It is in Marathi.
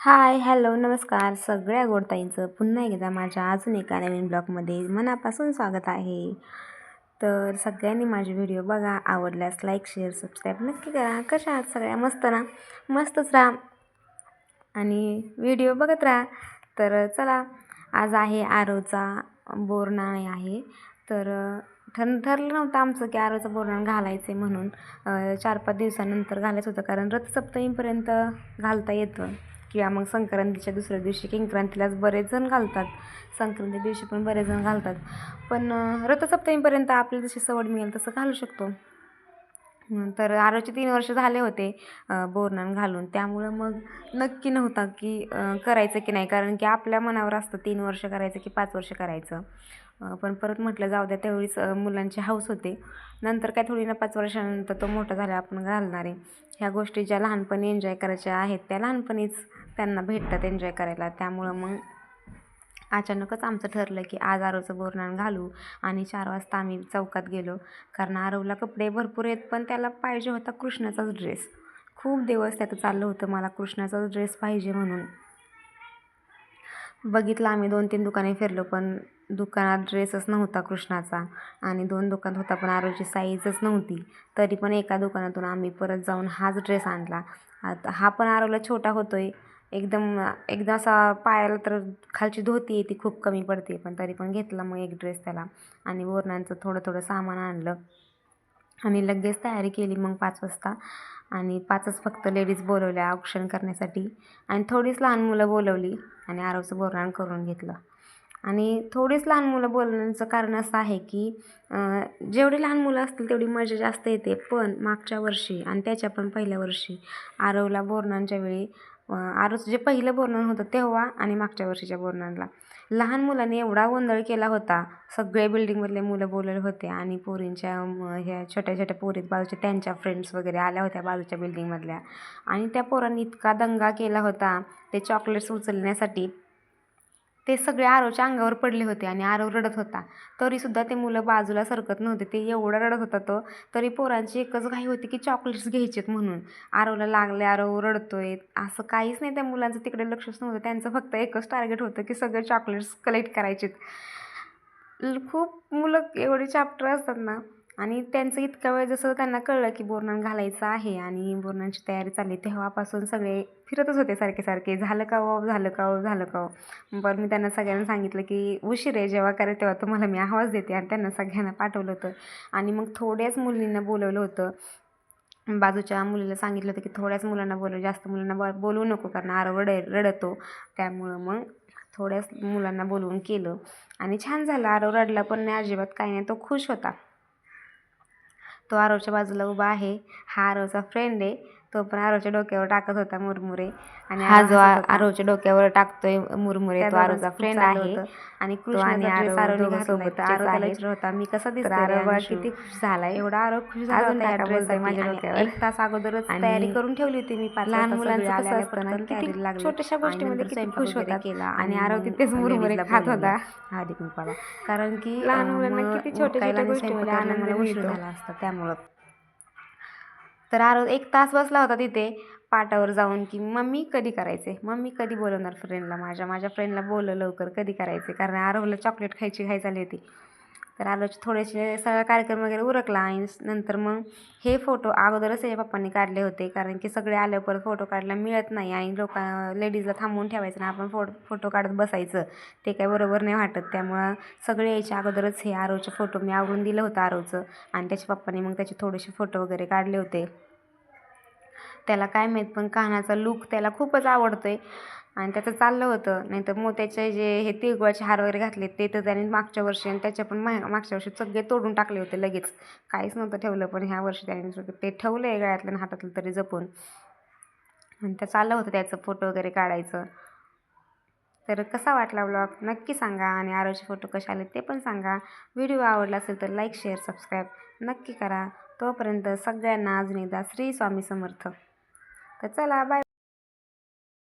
हाय हॅलो नमस्कार सगळ्या गोडताईंचं. पुन्हा एकदा माझ्या अजून एका नवीन ब्लॉगमध्ये मनापासून स्वागत आहे. तर सगळ्यांनी माझे व्हिडिओ बघा आवडल्यास लाईक शेअर सबस्क्राईब नक्की करा. कशा आहात सगळ्या? मस्त ना? मस्तच राहा. आणि व्हिडिओ बघत राहा. तर चला आज आहे आरोचा बोरनाणे आहे. तर ठर ठरलं नव्हतं आमचं की आरोचा बोरण घालायचं आहे म्हणून. चार पाच दिवसानंतर घालायचं होतं कारण रथसप्तमीपर्यंत घालता येतं. किंवा मग संक्रांतीच्या दुसऱ्या दिवशी किंक्रांतीलाच बरेच जण घालतात. संक्रांती दिवशी पण बरेच जण घालतात. पण रथसप्तमीपर्यंत आपल्याला जशी सवड मिळेल तसं घालू शकतो. तर आरोचे तीन वर्ष झाले होते अं, घालून. त्यामुळं मग नक्की नव्हता की करायचं की नाही. कारण की आपल्या मनावर असतं तीन वर्ष करायचं की पाच वर्ष करायचं. पण परत म्हटलं जाऊ द्या तेवढीच मुलांची हौस होते. नंतर काय थोडी ना पाच वर्षानंतर तो मोठा झाला आपण घालणार आहे. ह्या गोष्टी ज्या लहानपणी एन्जॉय करायच्या आहेत त्या लहानपणीच त्यांना भेटतात एन्जॉय करायला. त्यामुळं मग अचानकच आमचं ठरलं की आज आरवचं बोरनाण घालू आणि चार वाजता आम्ही चौकात गेलो. कारण आरवला कपडे भरपूर आहेत पण त्याला पाहिजे होता कृष्णाचाच ड्रेस खूप दिवस त्याचं चाललं होतं मला कृष्णाचाच ड्रेस पाहिजे म्हणून. बघितलं आम्ही दोन तीन दुकाने फिरलो पण दुकानात ड्रेसच नव्हता कृष्णाचा. आणि दोन दुकानात होता पण आरोची साईजच नव्हती. तरी पण एका दुकानातून आम्ही परत जाऊन हाच ड्रेस आणला. आता हा पण आरोला छोटा होतो आहे एकदम एकदा असा पायाला तर खालची धोती आहे ती खूप कमी पडते पण तरी पण घेतला मग एक ड्रेस त्याला. आणि बोरणांचं थोडं थोडं सामान आणलं. आणि लगेच तयारी केली मग पाच वाजता. आणि पाचच फक्त लेडीज बोलवल्या औक्षण करण्यासाठी. आणि थोडीच लहान मुलं बोलवली. आणि आरवचं बोरणाण करून घेतलं. आणि थोडीच लहान मुलं बोलण्याचं कारण असं आहे की जेवढी लहान मुलं असतील तेवढी मजा जास्त येते. पण मागच्या वर्षी आणि त्याच्या पण पहिल्या वर्षी आरवला बोरणांच्या वेळी अं, आरवचं जे पहिलं बोरणाण होतं तेव्हा आणि मागच्या वर्षीच्या बोरणांना लहान मुलांनी एवढा गोंधळ केला होता. सगळे बिल्डिंगमधले मुलं बोलले होते आणि पोरींच्या ह्या छोट्या छोट्या पोरीत बाजूच्या त्यांच्या फ्रेंड्स वगैरे आल्या होत्या बाजूच्या बिल्डिंगमधल्या. आणि त्या पोरांनी इतका दंगा केला होता. ते चॉकलेट्स उचलण्यासाठी ते सगळे आरवच्या अंगावर पडले होते आणि आरव रडत होता. तरीसुद्धा ते मुलं बाजूला सरकत नव्हते. ते एवढा रडत होता तो तरी पोरांची एकच घाई होती की चॉकलेट्स घ्यायचेत म्हणून. आरवला लागले आरव रडतोय. असं काहीच नाही त्या मुलांचं तिकडे लक्षच नव्हतं. त्यांचं फक्त एकच टार्गेट होतं की सगळे चॉकलेट्स कलेक्ट करायचेत. खूप मुलं एवढे चॅप्टर असतात ना आणि त्यांचं इतका वेळ जसं त्यांना कळलं की बोरनाण घालायचं आहे आणि बोरणांची तयारी चालली तेव्हापासून सगळे फिरतच होते सारखे सारखे. झालं का ओ झालं का ओ झालं का ओ पण मी त्यांना सगळ्यांना सांगितलं की उशीर आहे जेव्हा करेल तेव्हा तुम्हाला मी आवाज देते. आणि त्यांना सगळ्यांना पाठवलं होतं. आणि मग थोड्याच मुलींना बोलवलं होतं. बाजूच्या मुलीला सांगितलं होतं की थोड्याच मुलांना बोलव जास्त मुलांना ब बोलवू नको कारण आरव रड रडतो. त्यामुळं मग थोड्याच मुलांना बोलवून केलं. आणि छान झालं आरव रडला पण नाही अजिबात काही नाही तो खुश होता. तो आरवच्या बाजूला उभा आहे. हा आरवचा फ्रेंड आहे. तो पण आरवच्या डोक्यावर टाकत होता मुरमुरे आणि हा जो आ- आरवच्या डोक्यावर टाकतोय मुरमुरे तो आरवचा फ्रेंड आहे आणि आणि विचारत होता मी कसा दिसतो किती खुश झालाय एवढा आरव खुश झाला होता माझ्या डोक्यावर. एक तास अगोदरच तयारी करून ठेवली होती मी लहान मुलांचं कसं असतं ना, किती. छोट्याशा गोष्टीमध्ये नंतर किती खुश होतात. केला आणि आरव तिथेच मुरमुरे खात. होता. कुंकवाला कारण की लहान मुलांना किती छोट्या छोट्या गोष्टीमध्ये स्वयंपाकाला आनंद उशीर. झाला असता त्यामुळं तर आरव एक तास बसला होता तिथे पाटावर जाऊन की मम्मी कधी करायचे? मम्मी कधी बोलवणार फ्रेंडला माझ्या माझ्या फ्रेंडला बोलव लवकर कधी करायचे? कारण आरवला चॉकलेट खायची घाई झाली होती. तर आलोचे थोडेसे सगळा कार्यक्रम वगैरे उरकला आणि नंतर मग हे फोटो अगोदरच त्याच्या पप्पांनी काढले होते. कारण की सगळे आले परत फोटो काढला मिळत नाही आणि लोक लेडीजला थांबवून ठेवायचं ना आपण फोटो फोटो काढत बसायचं. ते काय बरोबर नाही वाटत. त्यामुळं सगळे यायच्या अगोदरच हे आरोचे फोटो मी आवरून दिलं होतं आरोचं. आणि त्याच्या पप्पांनी मग त्याचे थोडेसे फोटो वगैरे काढले होते. त्याला काय माहीत पण कानाचा लूक त्याला खूपच आवडतो आहे आणि त्याचं चाललं होतं. नाही तर मोत्याचे जे हे तिळगुळाचे हार वगैरे घातले ते तर त्याने मागच्या वर्षी आणि त्याच्या पण मा मागच्या वर्षी सगळे तोडून टाकले होते लगेच. काहीच नव्हतं ठेवलं पण ह्या वर्षी त्याने ते ठेवलं आहे गळ्यातलं आणि हातातलं तरी जपून. आणि त्या चाललं होतं त्याचं फोटो वगैरे काढायचं. तर कसा वाटला ब्लॉग नक्की सांगा आणि आरोचे फोटो कसे आले ते पण सांगा. व्हिडिओ आवडला असेल तर लाईक शेअर सबस्क्राईब नक्की करा. तोपर्यंत सगळ्यांना अजून एकदा श्री स्वामी समर्थ. तर चला बाय